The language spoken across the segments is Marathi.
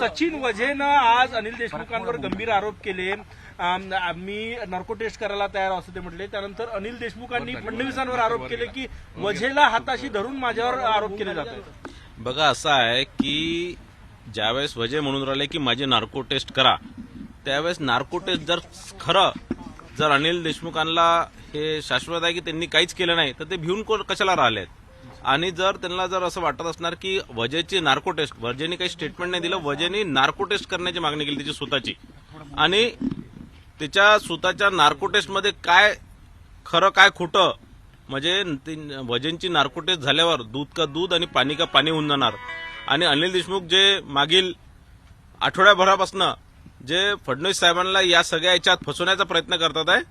सचिन वझेनं आज अनिल देशमुखांवर गंभीर आरोप केले. आम- आम्ही नार्को टेस्ट करायला तयार असं ते म्हटले. त्यानंतर अनिल देशमुखांनी फडणवीसांवर आरोप केले की वझेला हाताशी धरून माझ्यावर आरोप केले जातात बघा असं आहे की ज्यावेळेस वजय म्हणून राहिले की माझी नार्को टेस्ट करा त्यावेळेस नार्को टेस्ट जर खरं जर अनिल देशमुखांना हे शाश्वत आहे की त्यांनी काहीच केलं नाही तर ते भिवून कशाला राहिलेत? आणि जर त्यांना जर असं वाटत असणार की वजेची नार्को टेस्ट वजेने काही स्टेटमेंट नाही दिलं वजेने नार्को टेस्ट करण्याची मागणी केली त्याची स्वतःची आणि त्याच्या स्वतःच्या नार्को टेस्टमध्ये काय खरं काय खोटं म्हणजे वजनची नार्को टेस्ट झाल्यावर दूध का दूध आणि पाणी का पाणी होऊन जाणार. आणि अनिल देशमुख जे मागील आठवड्याभरापासून जे फडणवीस साहेबांना या सगळ्या याच्यात फसवण्याचा प्रयत्न करतात आहे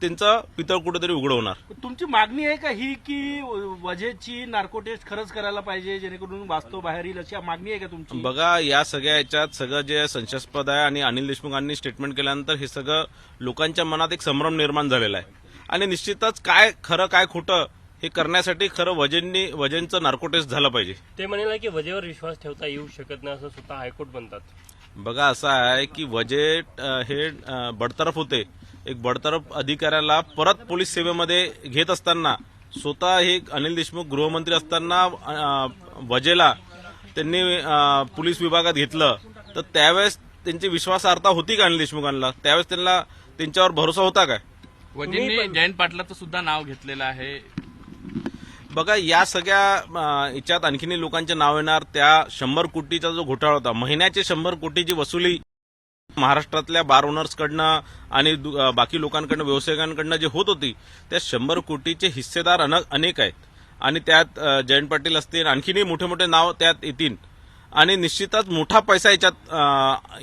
त्यांचं पितळ कुठेतरी उघड होणार. तुमची मागणी आहे का ही की वझेची नार्को टेस्ट खरंच करायला पाहिजे जेणेकरून वास्तव बाहेर येईल अशी मागणी आहे का तुमची? बघा या सगळ्या याच्यात सगळं जे संशयास्पद आहे आणि अनिल देशमुखांनी स्टेटमेंट केल्यानंतर हे सगळं लोकांच्या मनात एक संभ्रम निर्माण झालेला आहे. आणि निश्चितच काय खरं काय खोटं हे करण्यासाठी खरं वजननी वजनचं नार्को टेस्ट झालं पाहिजे. ते म्हणाले की वजेवर विश्वास ठेवता येऊ शकत नाही असं स्वतः हायकोर्ट म्हणतात. बघा असं आहे की वजे हे बडतरफ होते. एक बडतरफ अधिकाऱ्याला परत पोलीस सेवेमध्ये घेत असताना स्वतः हे अनिल देशमुख गृहमंत्री असताना वजेला त्यांनी पोलीस विभागात घेतलं. तर त्यावेळेस त्यांची विश्वासार्हता होती का अनिल देशमुखांना? त्यावेळेस त्यांना त्यांच्यावर भरोसा होता काय? वजींनी जयंत पाटलाचं सुद्धा नाव घेतलेलं आहे. बघा या सगळ्या याच्यात आणखीनही लोकांचे नाव येणार. त्या शंभर कोटीचा जो घोटाळा होता महिन्याचे शंभर कोटीची वसुली महाराष्ट्रातल्या बार ओनर्सकडनं आणि बाकी लोकांकडनं व्यावसायिकांकडनं जे होत होती त्या शंभर कोटीचे हिस्सेदार अन- अनेक आहेत. आणि त्यात जयंत पाटील असतील आणखीनही मोठे मोठे नाव त्यात येतील. आणि निश्चितच मोठा पैसा याच्यात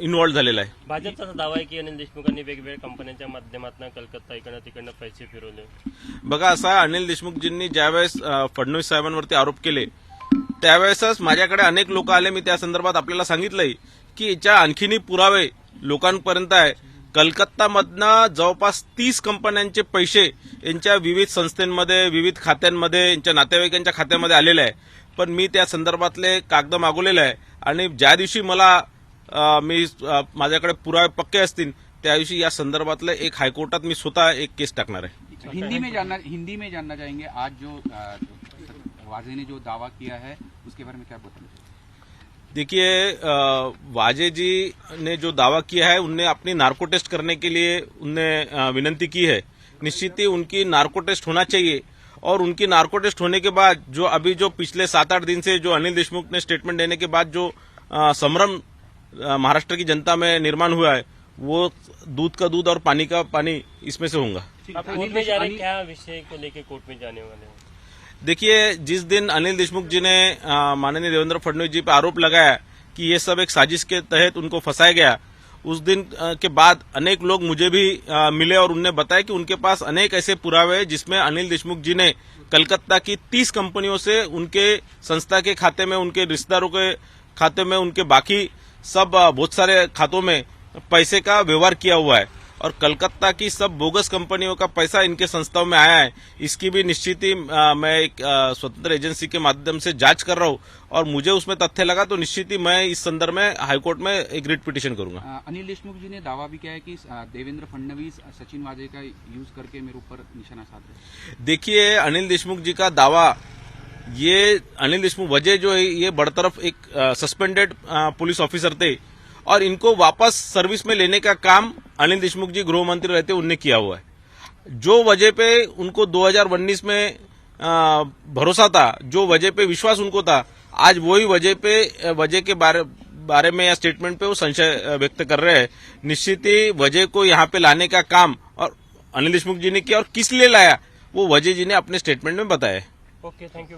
इन्व्हॉल्व झालेला आहे. भाजपचा दावा आहे की अनिल देशमुखांनी वेगवेगळ्या कंपन्यांच्या माध्यमातून कलकत्ता इकडनं तिकडनं पैसे फिरवले. बघा असा अनिल देशमुखजींनी ज्यावेळेस फडणवीस साहेबांवरती आरोप केले त्यावेळेसच माझ्याकडे अनेक लोक आले. मी त्या संदर्भात आपल्याला सांगितलंय की याच्या आणखीनही पुरावे लोकांपर्यंत आहे. कलकत्तामधनं जवळपास तीस कंपन्यांचे पैसे यांच्या विविध संस्थांमध्ये विविध खात्यांमध्ये यांच्या नातेवाईकांच्या खात्यामध्ये आलेले आहे. पण मी त्या संदर्भातले कागद मागवलेले आहे. आणि ज्या दिवशी मला मी माझ्याकडे पुरावे पक्के असतील त्या दिवशी या संदर्भातलं एक हायकोर्टात मी स्वतः एक केस टाकणार आहे. हिंदी में जानना हिंदी में जानना चाहेंगे. आज जो वाजे ने जो दावा किया है उसके बारे में क्या बताना चाहिए देखिए वाजे जी ने जो दावा किया है उनने अपनी नार्को टेस्ट करने के लिए उनने विनंती की है। निश्चित ही उनकी नार्को टेस्ट होना चाहिए। और उनकी नार्को टेस्ट होने के बाद जो अभी जो पिछले सात आठ दिन से जो अनिल देशमुख ने स्टेटमेंट देने के बाद जो संभ्रम अ, महाराष्ट्र की जनता में निर्माण हुआ है वो दूध का दूध और पानी का पानी इसमें से होगा आप कोर्ट में जा क्या विषय को लेकर कोर्ट में जाने वाले हैं? देखिए, जिस दिन अनिल देशमुख जी ने माननीय देवेंद्र फडणवीस जी पर आरोप लगाया कि ये सब एक साजिश के तहत उनको फंसाया गया, उस दिन के बाद अनेक लोग मुझे भी मिले और उनने बताया कि उनके पास अनेक ऐसे पुरावे हैं जिसमें अनिल देशमुख जी ने कलकत्ता की तीस कंपनियों से उनके संस्था के खाते में, उनके रिश्तेदारों के खाते में, उनके बाकी सब बहुत सारे खातों में पैसे का व्यवहार किया हुआ है। और कलकत्ता की सब बोगस कंपनियों का पैसा इनके संस्थाओं में आया है। इसकी भी निश्चित ही मैं एक स्वतंत्र एजेंसी के माध्यम से जाँच कर रहा हूँ और मुझे उसमें तथ्य लगा तो निश्चित ही मैं इस संदर्भ में हाईकोर्ट में एक रिट पिटीशन करूँगा। अनिल देशमुख जी ने दावा भी किया है कि देवेंद्र फडणवीस सचिन वाजे का यूज़ करके मेरे ऊपर निशाना साध रहे देखिए अनिल देशमुख जी का दावा ये अनिल देशमुख वजह जो है ये बड़तरफ एक सस्पेंडेड पुलिस ऑफिसर थे। और इनको वापस सर्विस में लेने का काम अनिल देशमुख जी गृह मंत्री रहते उनने किया हुआ है। जो वजह पे उनको 2019 में भरोसा था जो वजह पे विश्वास उनको था आज वही वजह पे वजह के बारे बारे में या स्टेटमेंट पे वो संशय व्यक्त कर रहे हैं। निश्चित ही वजह को यहाँ पे लाने का काम और अनिल देशमुख जी ने किया और किस लिए लाया वो वजह जी ने अपने स्टेटमेंट में बताया ओके थँक्यू